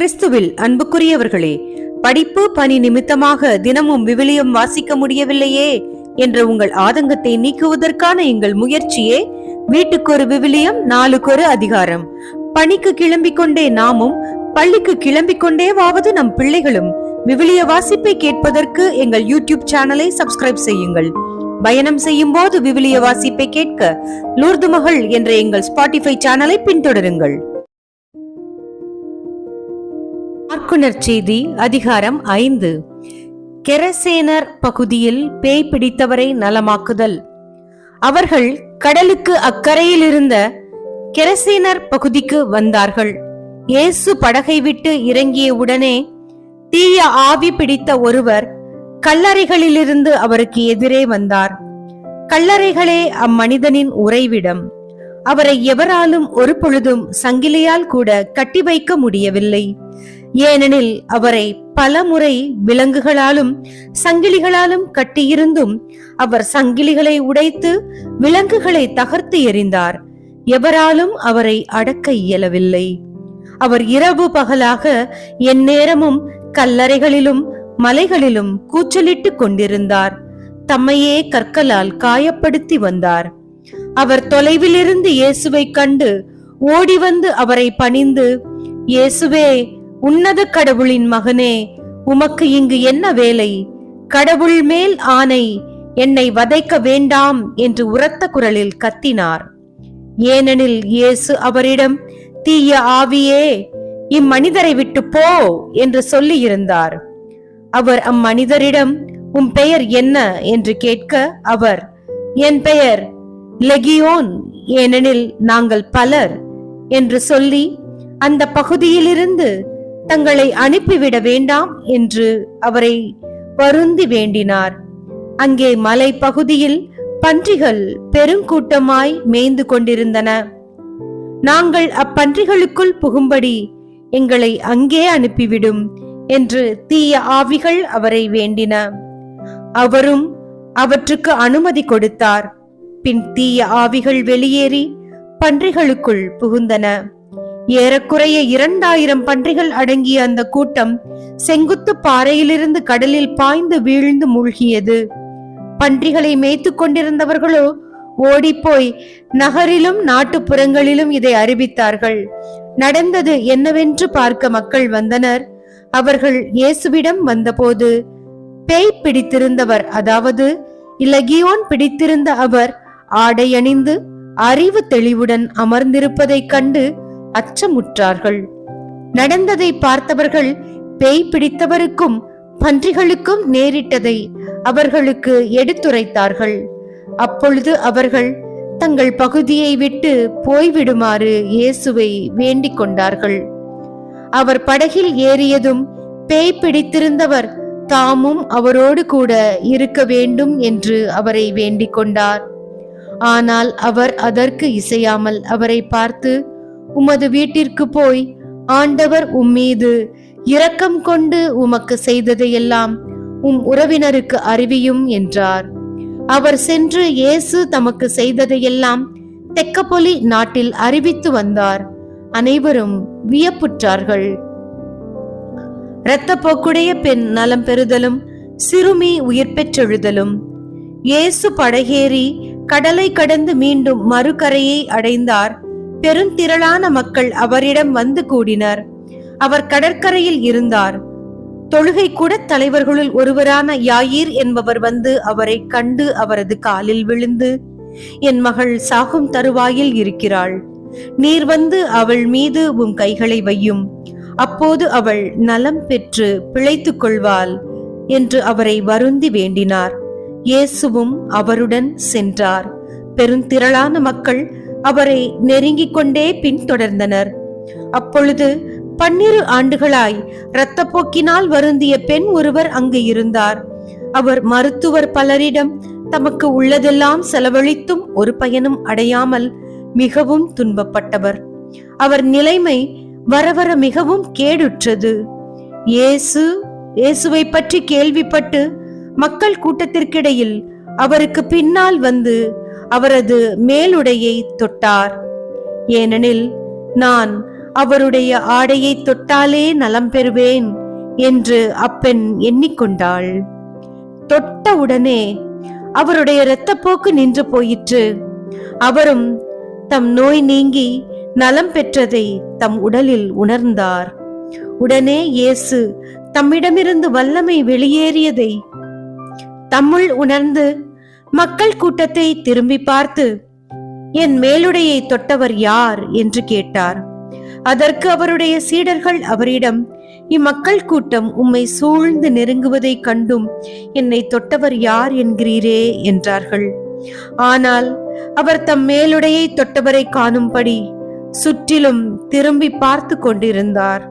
கிறிஸ்துவில் அன்புக்குரியவர்களே படிப்பு பணி நிமித்தமாக தினமும் விவிலியம் வாசிக்க முடியவில்லையே என்ற உங்கள் ஆதங்கத்தை நீக்குவதற்கான எங்கள் முயற்சியே வீட்டுக்கு ஒரு விவிலியம் நாளுக்கு ஒரு அதிகாரம். பணிக்கு கிளம்பிக் கொண்டே நாமும் பள்ளிக்கு கிளம்பிக் கொண்டேவாவது நம் பிள்ளைகளும் விவிலிய வாசிப்பை கேட்பதற்கு எங்கள் யூடியூப் சேனலை சப்ஸ்கிரைப் செய்யுங்கள். பயணம் செய்யும் போது விவிலிய வாசிப்பை கேட்க லூர்து மகள் என்ற எங்கள் ஸ்பாட்டிஃபை சேனலை பின்தொடருங்கள். மார்க்குணர் செய்தி அதிகாரம் ஐந்து. கெரசேனர் பகுதியில் பேய் பிடித்தவரை நலமாக்குதல். அவர்கள் கடலுக்கு அக்கறையில் இருந்த கெரசேனர் பகுதிக்கு வந்தார்கள். இயேசு படகை விட்டு இறங்கிய உடனே தீய ஆவி பிடித்த ஒருவர் கல்லறைகளிலிருந்து அவருக்கு எதிரே வந்தார். கல்லறைகளே அம்மனிதனின் உறைவிடம். அவரை எவராலும் ஒரு பொழுதும் சங்கிலியால் கூட கட்டி வைக்க முடியவில்லை. ஏனெனில் அவரை பலமுறை விலங்குகளாலும் சங்கிலிகளாலும் கட்டியிருந்தும் அவர் சங்கிலிகளை உடைத்து விலங்குகளை தகர்த்து எறிந்தார். எவராலும் அவரை அடக்க இயலவில்லை. அவர் இரவு பகலாக எந்நேரமும் கல்லறைகளிலும் மலைகளிலும் கூச்சலிட்டுக் கொண்டிருந்தார். தம்மையே கற்களால் காயப்படுத்தி வந்தார். அவர் தொலைவிலிருந்து இயேசுவை கண்டு ஓடி வந்து அவரை பணிந்து இயேசுவே உன்னத கடவுளின் மகனே உமக்கு இங்கு என்ன வேலை? கடவுள் மேல் ஆணை என்னை வதைக்க வேண்டாம் என்று உரத்த குரலில் கத்தினார். ஏனெனில் இயேசு அவரிடம் தீய ஆவியே இம்மனிதரை விட்டு போ என்று சொல்லியிருந்தார். அவர் அம்மனிதரிடம் உம் பெயர் என்ன? என்று கேட்க அவர் என் பெயர் லெகியோன் ஏனெனில் நாங்கள் பலர் என்று சொல்லி அந்த பகுதியிலிருந்து தங்களை அனுப்பிவிட வேண்டாம் என்று அவரை வருந்தி வேண்டினார். அங்கே மலை பகுதியில் பன்றிகள் பெருங்கூட்டமாய் மேய்ந்து கொண்டிருந்தன. நாங்கள் அப்பன்றிகளுக்குள் புகும்படி எங்களை அங்கே அனுப்பிவிடும் என்று தீய ஆவிகள் அவரை வேண்டின. அவரும் அவற்றுக்கு அனுமதி கொடுத்தார். பின் தீய ஆவிகள் வெளியேறி பன்றிகளுக்குள் புகுந்தன. ஏறக்குறைய இரண்டாயிரம் பன்றிகள் அடங்கிய அந்த கூட்டம் செங்குத்து பாறையிலிருந்து கடலில் பாய்ந்து வீழ்ந்து மூழ்கியது. பன்றிகளை மேய்த்து கொண்டிருந்தவர்களோ ஓடிப்போய் நகரிலும் நாட்டுப்புறங்களிலும் இதை அறிவித்தார்கள். நடந்தது என்னவென்று பார்க்க மக்கள் வந்தனர். அவர்கள் இயேசுவிடம் வந்தபோது பேய் பிடித்திருந்தவர் அதாவது இலகியோன் பிடித்திருந்த அவர் ஆடை அணிந்து அறிவு தெளிவுடன் அமர்ந்திருப்பதைக் கண்டு அச்சமுற்றார்கள். நடந்ததை பார்த்தவர்கள் பேய் பிடித்தவருக்கும் பன்றிகளுக்கும் நேரிட்டதை அவர்களுக்கு எடுத்துரைத்தார்கள். அப்பொழுது அவர்கள் தங்கள் பகுதியை விட்டு போய்விடுமாறு இயேசுவை வேண்டிக் கொண்டார்கள். அவர் படகில் ஏறியதும் பேய் பிடித்திருந்தவர் தாமும் அவரோடு கூட இருக்க வேண்டும் என்று அவரை வேண்டிக் கொண்டார். ஆனால் அவர் அதற்கு இசையாமல் அவரை பார்த்து உமது வீட்டிற்கு போய் ஆண்டவர் உம்மீது இரக்கம் கொண்டு உமக்கு செய்ததையெல்லாம் உம் உறவினருக்கு அறிவியும் என்றார். அவர் சென்று இயேசு தமக்கு செய்ததையெல்லாம் தெக்கப்பொலி நாட்டில் அறிவித்து வந்தார். அனைவரும் வியப்புற்றார்கள். இரத்தப்போக்குடைய பெண் நலம் பெறுதலும் சிறுமி உயிர் பெற்றெழுதலும். இயேசு படகேறி கடலை கடந்து மீண்டும் மறுகரையை அடைந்தார். பெருந்திரளான மக்கள் அவரிடம் வந்து கூடினர். அவர் கடற்கரையில் இருந்தார். தொழுகை கூட தலைவர்களுள் ஒருவரான யாயிர் என்பவர் வந்து அவரை கண்டு அவரது காலில் விழுந்து என் மகள் சாகும் தருவாயில் இருக்கிறாள். நீர் வந்து அவள் மீது உம் கைகளை வையும். அப்போது அவள் நலம் பெற்று பிழைத்துக் கொள்வாள் என்று அவரை வருந்தி வேண்டினார். இயேசுவும் அவருடன் சென்றார். பெருந்திரளான மக்கள் அவரை நெருங்கிக் கொண்டே பின்தொடர்ந்தனர். அப்பொழுது பன்னிரு ஆண்டுகளாய் இரத்தப்போக்கினால் வருந்திய பெண் ஒருவர் அங்கு இருந்தார். அவர் மருத்துவர் பலரிடம் தமக்கு உள்ளதெல்லாம் செலவழித்தும் ஒரு பயனும் அடையாமல் மிகவும் துன்பப்பட்டவர். அவர் நிலைமை வரவர மிகவும் கேடுற்றது. இயேசு இயேசுவை பற்றி கேள்விப்பட்டு மக்கள் கூட்டத்திற்கிடையில் அவருக்கு பின்னால் வந்து அவரது மேலுடையை தொட்டார். ஏனெனில் நான் அவருடைய ஆடையை தொட்டாலே நலம் பெறுவேன் என்று அப்பெண் எண்ணிக்கொண்டாள். தொட்ட உடனே அவருடைய இரத்தப்போக்கு நின்று போயிற்று. அவரும் தம் நோய் நீங்கி நலம் பெற்றதை தம் உடலில் உணர்ந்தார். உடனே இயேசு தம்மிடமிருந்து வல்லமை வெளியேறியதை தம்முள் உணர்ந்து மக்கள் கூட்டத்தை திரும்பி பார்த்து என் மேலுடையை தொட்டவர் யார்? என்று கேட்டார். அதற்கு அவருடைய சீடர்கள் அவரிடம் இம்மக்கள் கூட்டம் உம்மை சூழ்ந்து நெருங்குவதை கண்டும் என்னை தொட்டவர் யார் என்கிறீரே? என்றார்கள். ஆனால் அவர் தம் மேலுடையை தொட்டவரை காணும்படி சுற்றிலும் திரும்பி பார்த்து கொண்டிருந்தார்.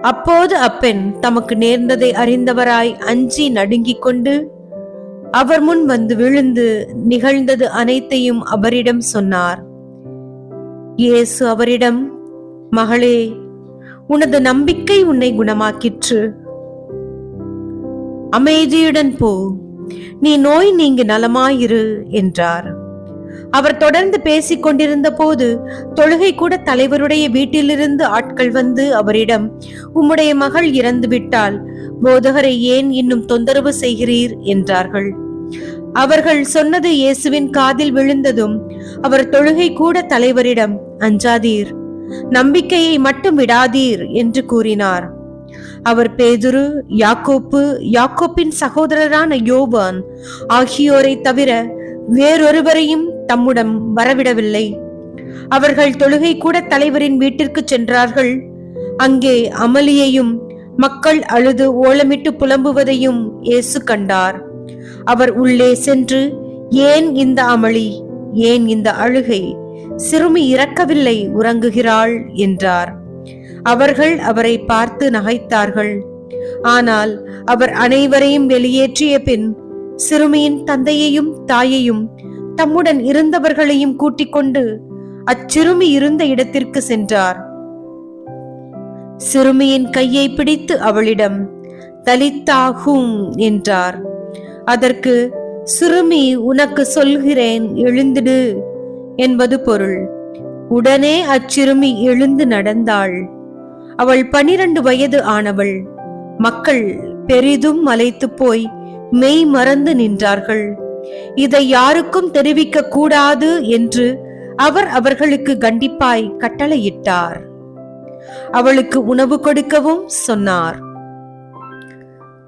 அப்போது அப்பெண் தமக்கு நேர்ந்ததை அறிந்தவராய் அஞ்சி நடுங்கிக் கொண்டு அவர் முன் வந்து விழுந்து நிகழ்ந்தது அனைத்தையும் அவரிடம் சொன்னார். இயேசு அவரிடம் மகளே உனது நம்பிக்கை உன்னை குணமாக்கிற்று. அமைதியுடன் போ. நீ நோய் நீங்கி நலமாயிரு என்றார். அவர் தொடர்ந்து பேசிக் கொண்டிருந்த போது தொழுகை கூட தலைவருடைய வீட்டிலிருந்து ஆட்கள் வந்து அவரிடம் உம்முடைய மகள் இறந்து விட்டால் போதகரை ஏன் இன்னும் தொந்தரவு செய்கிறீர்? என்றார்கள். அவர்கள் சொன்னது இயேசுவின் காதில் விழுந்ததும் அவர் தொழுகை கூட தலைவரிடம் அஞ்சாதீர் நம்பிக்கையை மட்டும் விடாதீர் என்று கூறினார். அவர் பேதுரு யாக்கோப்பு யாக்கோப்பின் சகோதரரான யோவான் ஆகியோரை தவிர வேறொருவரையும் தம்முடன் வரவிடவில்லை. அவர்கள் தொழுகை கூட தலைவரின் வீட்டிற்கு சென்றார்கள். அங்கே அமளியையும் மக்கள் அழுது ஓலமிட்டு புலம்புவதையும் இயேசு கண்டார். அவர் உள்ளே சென்று ஏன் இந்த அமளி? ஏன் இந்த அழுகை? சிறுமி இறக்கவில்லை உறங்குகிறாள் என்றார். அவர்கள் அவரை பார்த்து நகைத்தார்கள். ஆனால் அவர் அனைவரையும் வெளியேற்றிய பின் சிறுமியின் தந்தையையும் தாயையும் தம்முடன் இருந்தவர்களையும் கூட்டிக் கொண்டு அச்சிறுமி இருந்த இடத்திற்கு சென்றார். சிறுமியின் கையை பிடித்து அவளிடம் தலித்தாகும் என்றார். அதற்கு சிறுமி உனக்கு சொல்கிறேன் எழுந்திடு என்பது பொருள். உடனே அச்சிறுமி எழுந்து நடந்தாள். அவள் பனிரண்டு வயது ஆனவள். மக்கள் பெரிதும் மலைத்து போய் மெய் மறந்து நின்றார்கள். இதை யாருக்கும் தெரிவிக்க கூடாது என்று அவர் அவர்களுக்கு கண்டிப்பாய் கட்டளையிட்டார். அவளுக்கு உணவு கொடுக்கவும் சொன்னார்.